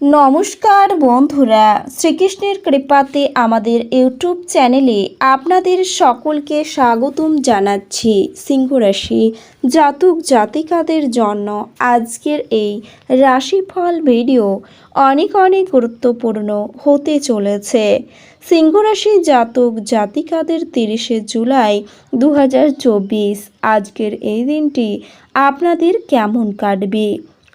নমস্কার বন্ধুরা, শ্রীকৃষ্ণের কৃপাতে আমাদের ইউটিউব চ্যানেলে আপনাদের সকলকে স্বাগতম জানাচ্ছি। সিংহরাশি জাতক জাতিকাদের জন্য আজকের এই রাশিফল ভিডিও অনেক অনেক গুরুত্বপূর্ণ হতে চলেছে। সিংহরাশি জাতক জাতিকাদের তিরিশে জুলাই দু হাজার চব্বিশ আজকের এই দিনটি আপনাদের কেমন কাটবে?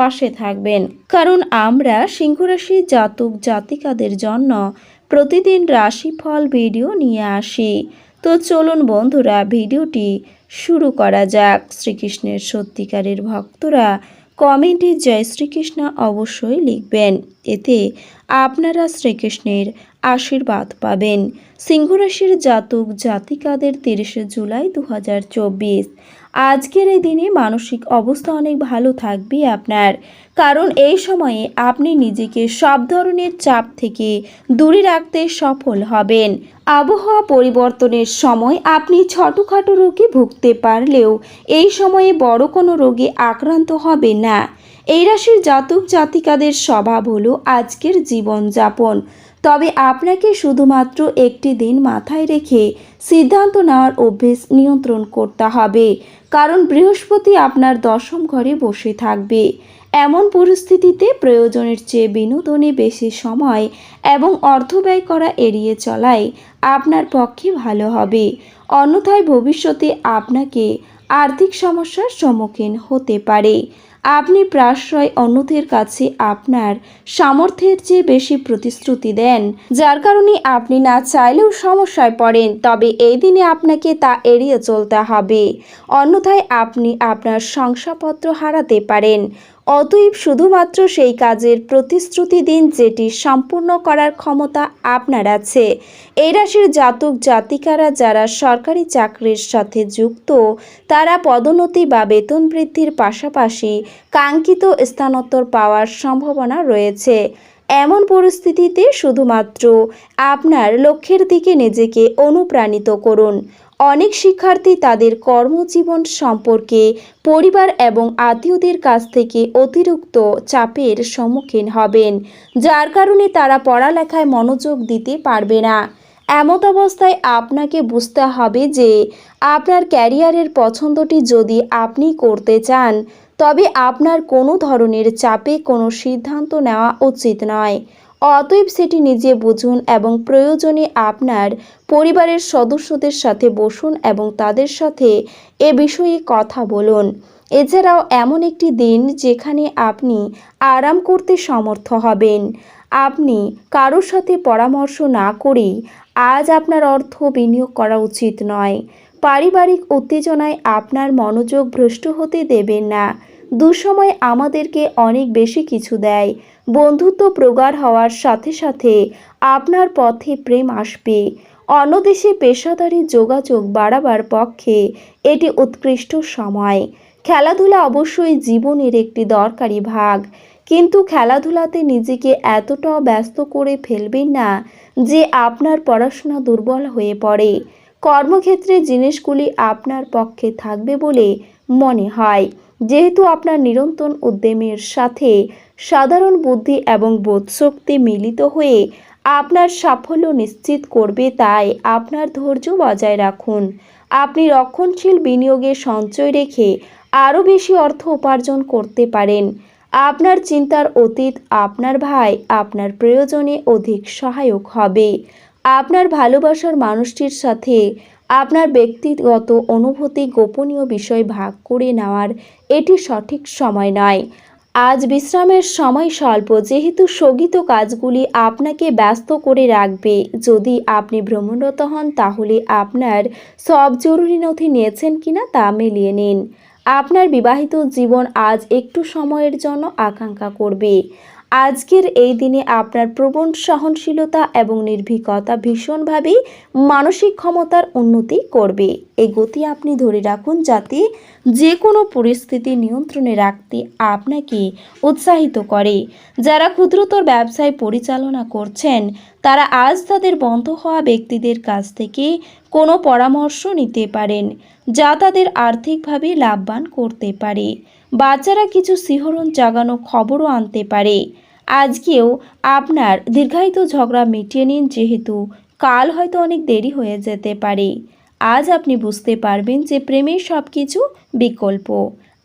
পাশে থাকবেন। কারণ আমরা সিংহরাশি জাতক জাতিকাদের জন্য প্রতিদিন রাশিফল ভিডিও নিয়ে আসি। তো চলুন বন্ধুরা, ভিডিওটি শুরু করা যাক। শ্রীকৃষ্ণের সত্যিকারের ভক্তরা কমেন্টে জয় শ্রীকৃষ্ণ অবশ্যই লিখবেন। এতে আপনারা শ্রীকৃষ্ণের আশীর্বাদ পাবেন। সিংহরাশির জাতক জাতিকাদের তিরিশে জুলাই দু হাজার চব্বিশ। আজকের এই দিনে মানসিক অবস্থা অনেক ভালো থাকবে আপনার। কারণ এই সময়ে আপনি নিজেকে সব ধরনের চাপ থেকে দূরে রাখতে সফল হবেন। আবহাওয়া পরিবর্তনের সময় আপনি ছোটোখাটো রোগে ভুগতে পারলেও এই সময়ে বড় কোনো রোগে আক্রান্ত হবে না। এই রাশির জাতক জাতিকাদের স্বভাব হলো আজকের জীবনযাপন। তবে আপনাকে শুধুমাত্র একটি দিন মাথায় রেখে সিদ্ধান্ত নেওয়ার অভ্যেস নিয়ন্ত্রণ করতে হবে। কারণ বৃহস্পতি আপনার দশম ঘরে বসে থাকবে। এমন পরিস্থিতিতে প্রয়োজনের চেয়ে বিনোদনে বেশি সময় এবং অর্থ ব্যয় করা এড়িয়ে চলাই আপনার পক্ষে ভালো হবে। অন্যথায় ভবিষ্যতে আপনাকে আর্থিক সমস্যার সম্মুখীন হতে পারে। আপনি প্রাশ্রয় অন্যদের কাছে আপনার সামর্থ্যের চেয়ে বেশি প্রতিশ্রুতি দেন। যার কারণে আপনি না চাইলেও সমস্যায় পড়েন, তবে এই দিনে আপনাকে তা এড়িয়ে চলতে হবে। অন্যথায় আপনি আপনার শংসাপত্র হারাতে পারেন। অতএব শুধুমাত্র সেই কাজের প্রতিশ্রুতি দিন যেটি সম্পূর্ণ করার ক্ষমতা আপনার আছে। এই রাশির জাতক জাতিকারা যারা সরকারি চাকরির সাথে যুক্ত, তারা পদোন্নতি বা বেতন বৃদ্ধির পাশাপাশি কাঙ্ক্ষিত স্থানোত্তর পাওয়ার সম্ভাবনা রয়েছে। এমন পরিস্থিতিতে শুধুমাত্র আপনার লক্ষ্যের দিকে নিজেকে অনুপ্রাণিত করুন। অনেক শিক্ষার্থী তাদের কর্মজীবন সম্পর্কে পরিবার এবং আত্মীয়দের কাছ থেকে অতিরিক্ত চাপের সম্মুখীন হবেন, যার কারণে তারা পড়ালেখায় মনোযোগ দিতে পারবে না। এমত অবস্থায় আপনাকে বুঝতে হবে যে আপনার ক্যারিয়ারের পছন্দটি যদি আপনি করতে চান, তবে আপনার কোনো ধরনের চাপে কোনো সিদ্ধান্ত নেওয়া উচিত নয়। অতএব সেটি নিজে বুঝুন এবং প্রয়োজনে আপনার পরিবারের সদস্যদের সাথে বসুন এবং তাদের সাথে এ বিষয়ে কথা বলুন। এছাড়াও এমন একটি দিন যেখানে আপনি আরাম করতে সমর্থ হবেন। আপনি কারোর সাথে পরামর্শ না করেই আজ আপনার অর্থ বিনিয়োগ করা উচিত নয়। পারিবারিক উত্তেজনায় আপনার মনোযোগ ভ্রষ্ট হতে দেবেন না। দুঃসময় আমাদেরকে অনেক বেশি কিছু দেয়। বন্ধুত্ব প্রগাঢ় হওয়ার সাথে সাথে আপনার পথে প্রেম আসবে। অন্য দেশে পেশাদারি যোগাযোগ বাড়াবার পক্ষে এটি উৎকৃষ্ট সময়। খেলাধুলা অবশ্যই জীবনের একটি দরকারি ভাগ। কিন্তু খেলাধুলাতে নিজেকে এতটা ব্যস্ত করে ফেলবেন না যে আপনার পড়াশোনা দুর্বল হয়ে পড়ে। কর্মক্ষেত্রে জিনিসগুলি আপনার পক্ষে থাকবে বলে মনে হয়। যেহেতু আপনার নিরন্তর উদ্যমের সাথে সাধারণ বুদ্ধি এবং বোধশক্তি মিলিত হয়ে আপনার সাফল্য নিশ্চিত করবে, তাই আপনার ধৈর্য বজায় রাখুন। আপনি রক্ষণশীল বিনিয়োগে সঞ্চয় রেখে আরও বেশি অর্থ উপার্জন করতে পারেন। আপনার চিন্তার অতীত আপনার ভাই আপনার প্রয়োজনে অধিক সহায়ক হবে। আপনার ভালোবাসার মানুষটির সাথে আপনার ব্যক্তিগত অনুভূতি গোপনীয় বিষয় ভাগ করে নেওয়ার এটি সঠিক সময় নয়। আজ বিশ্রামের সময় স্বল্প, যেহেতু স্থগিত কাজগুলি আপনাকে ব্যস্ত করে রাখবে। যদি আপনি ভ্রমণরত হন, তাহলে আপনার সব জরুরি নথি নিয়েছেন কিনা তা মিলিয়ে নিন। আপনার বিবাহিত জীবন আজ একটু সময়ের জন্য আকাঙ্ক্ষা করবে। আজকের এই দিনে আপনার প্রবণ সহনশীলতা এবং নির্ভীকতা ভীষণভাবেই মানসিক ক্ষমতার উন্নতি করবে। এই গতি আপনি ধরে রাখুন যাতে যে কোনো পরিস্থিতি নিয়ন্ত্রণে রাখতে আপনাকে উৎসাহিত করে। যারা ক্ষুদ্রতর ব্যবসায় পরিচালনা করছেন তারা আজ তাদের বন্ধ হওয়া ব্যক্তিদের কাছ থেকে কোনো পরামর্শ নিতে পারেন, যা তাদের আর্থিকভাবে লাভবান করতে পারে। বাচ্চারা কিছু শিহরণ জাগানো খবরও আনতে পারে। আজকেও আপনার দীর্ঘায়িত ঝগড়া মিটিয়ে নিন, যেহেতু কাল হয়তো অনেক দেরি হয়ে যেতে পারে। আজ আপনি বুঝতে পারবেন যে প্রেমের সব কিছু বিকল্প।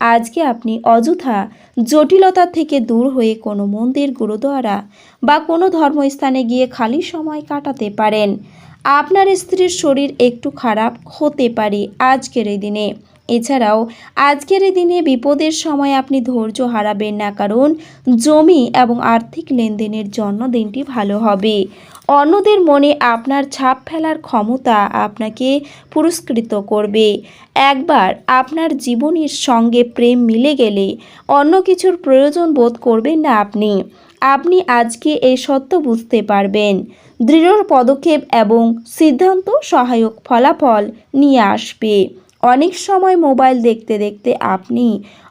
আজকে আপনি অযথা জটিলতা থেকে দূর হয়ে কোনো মন্দির গুরুদ্বারা বা কোনো ধর্মস্থানে গিয়ে খালি সময় কাটাতে পারেন। আপনার স্ত্রীর শরীর একটু খারাপ হতে পারে আজকের এই দিনে। এছাড়াও, আজকের এই দিনে বিপদের সময় আপনি ধৈর্য হারাবেন না, কারণ জমি এবং আর্থিক লেনদেনের জন্য দিনটি ভালো হবে। অন্যদের মনে আপনার ছাপ ফেলার ক্ষমতা আপনাকে পুরস্কৃত করবে। একবার আপনার জীবনের সঙ্গে প্রেম মিলে গেলে অন্য কিছুর প্রয়োজন বোধ করবেন না আপনি। আপনি আজকে এই সত্য বুঝতে পারবেন। দৃঢ় পদক্ষেপ এবং সিদ্ধান্ত সহায়ক ফলাফল নিয়ে আসবে। অনেক সময় মোবাইল দেখতে দেখতে আপনি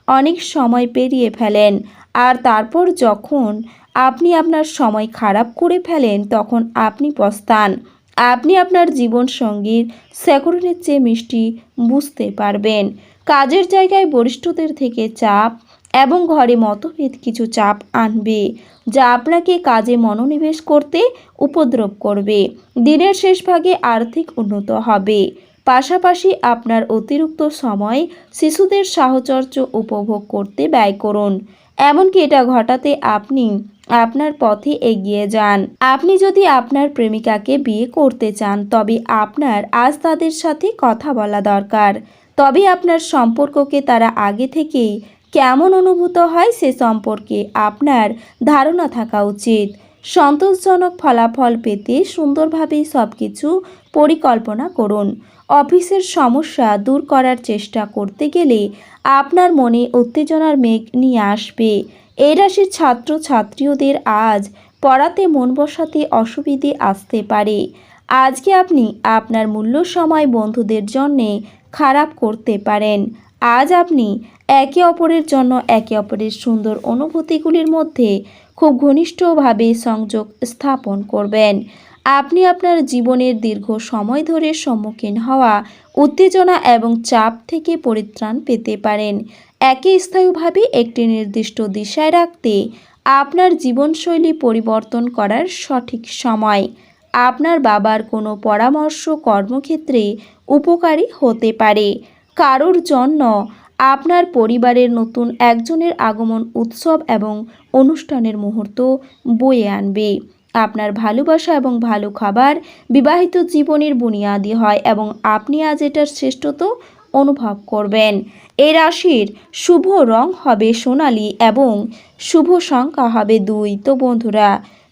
অনেক সময় পেরিয়ে ফেলেন। আর তারপর যখন আপনি আপনার সময় খারাপ করে ফেলেন, তখন আপনি পস্তান আপনি আপনার জীবন সঙ্গীর সেকুরিটির চেয়ে মিষ্টি বুঝতে পারবেন। কাজের জায়গায় বরিষ্ঠদের থেকে চাপ এবং ঘরে মতভেদ কিছু চাপ আনবে, যা আপনাকে কাজে মনোনিবেশ করতে উপদ্রব করবে। দিনের শেষ ভাগে আর্থিক উন্নত হবে। পাশাপাশি আপনার অতিরিক্ত সময় শিশুদের সাহচর্য উপভোগ করতে ব্যয় করুন। এমনকি এটা ঘটাতে আপনি আপনার পথে এগিয়ে যান। আপনি যদি আপনার প্রেমিকাকে বিয়ে করতে চান, তবে আপনার আজ তাদের সাথে কথা বলা দরকার। তবে আপনার সম্পর্ককে তারা আগে থেকেই কেমন অনুভূত হয় সে সম্পর্কে আপনার ধারণা থাকা উচিত। সন্তোষজনক ফলাফল পেতে সুন্দরভাবে সব কিছু পরিকল্পনা করুন। অফিসের সমস্যা দূর করার চেষ্টা করতে গেলে আপনার মনে উত্তেজনার মেঘ নিয়ে আসবে। এই রাশির ছাত্র ছাত্রীদের আজ পড়াতে মন বসাতে অসুবিধে আসতে পারে। আজকে আপনি আপনার মূল্য সময় বন্ধুদের জন্যে খারাপ করতে পারেন। আজ আপনি একে অপরের জন্য একে অপরের সুন্দর অনুভূতিগুলির মধ্যে খুব ঘনিষ্ঠভাবে সংযোগ স্থাপন করবেন। আপনি আপনার জীবনের দীর্ঘ সময় ধরে সম্মুখীন হওয়া উত্তেজনা এবং চাপ থেকে পরিত্রাণ পেতে পারেন। একই স্থায়ীভাবে একটি নির্দিষ্ট দিশায় রাখতে আপনার জীবনশৈলী পরিবর্তন করার সঠিক সময়। আপনার বাবার কোনো পরামর্শ কর্মক্ষেত্রে উপকারী হতে পারে। কারোর জন্য আপনার পরিবারের নতুন একজনের আগমন, উৎসব এবং অনুষ্ঠানের মুহূর্ত বয়ে আনবে। আপনার ভালোবাসা এবং ভালো খাবার বিবাহিত জীবনের বুনিয়াদি হয় এবং আপনি আজ এটার শ্রেষ্ঠত্ব অনুভব করবেন। এই রাশির শুভ রং হবে সোনালি এবং শুভ সংখ্যা হবে দুই। তো বন্ধুরা